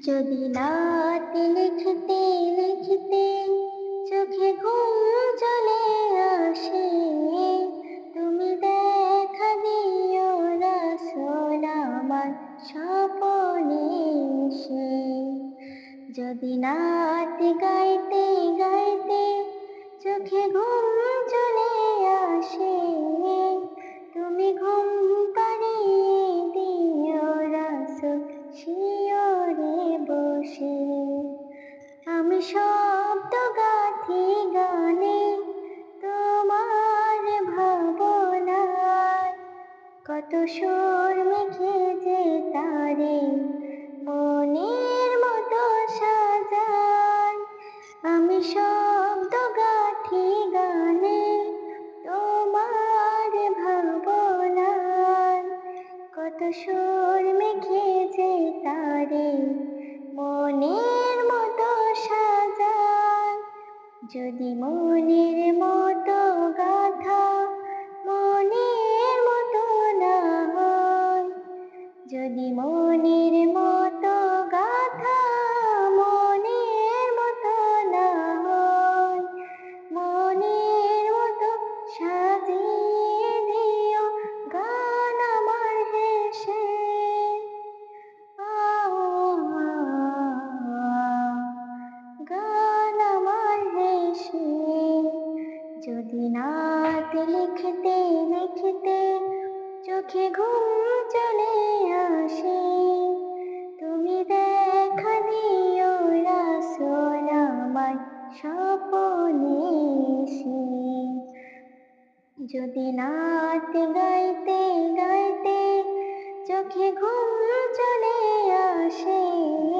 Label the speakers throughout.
Speaker 1: যদি নাত লিখতে লিখতে চোখে ঘুম চলে আসে, তুমি দেখা দিও রাসূল আমার স্বপনে এসে। যদি নাত গাইতে গাইতে চোখে ঘুম চলে আসে কত সুর মেখে যে তারে, মনের মতো সাজায় আমি শব্দ গাঠি গানে তোমার ভাবনায়। কত সুর মেখে যে তারে, মনের মতো সাজায় যদি মনের মতো যদি মনের মতো গাথা মনের মতো না হয়, মনের মতো সাজিয়ে দিও গান আমার হেসে। গান আমার হেসে। যদি নাত লিখতে লিখতে চোখে ঘুম চলে আসে। তুমি দেখা দিও রাসূল আমার স্বপনে এসে। যদি নাচ গাইতে গাইতে চোখে ঘুম চলে আসে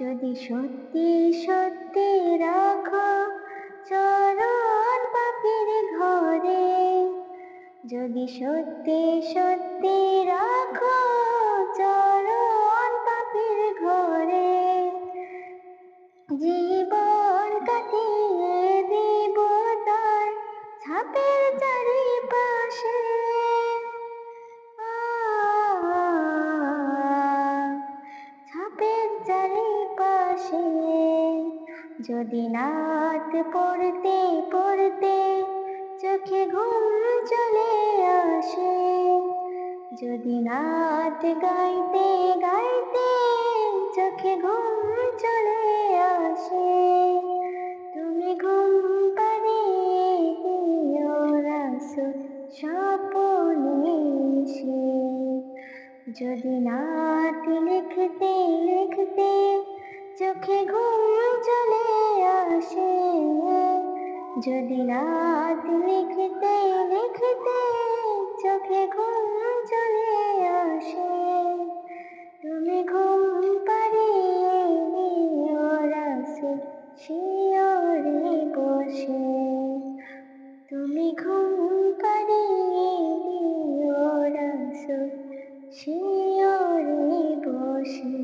Speaker 1: যদি সত্যি সত্যি রাখো চরণ পাপের ঘরে যদি সত্যি সত্যি রাখো যদি নাত পড়তে পড়তে চোখে ঘুম চলে আসে, যদি নাত গাইতে গাইতে চোখে ঘুম চলে আসে, তুমি ঘুম স্বপনে যদি নাত লিখতে লিখতে চোখে ঘুম চলে আসে। যদি রাত লিখতে লিখতে চোখে ঘুম চলে আসে, তুমি ঘুম পাড়িয়ে দিও রাসূল শিয়রে বসে। তুমি ঘুম পাড়িয়ে দিও রাসূল শিয়রে বসে।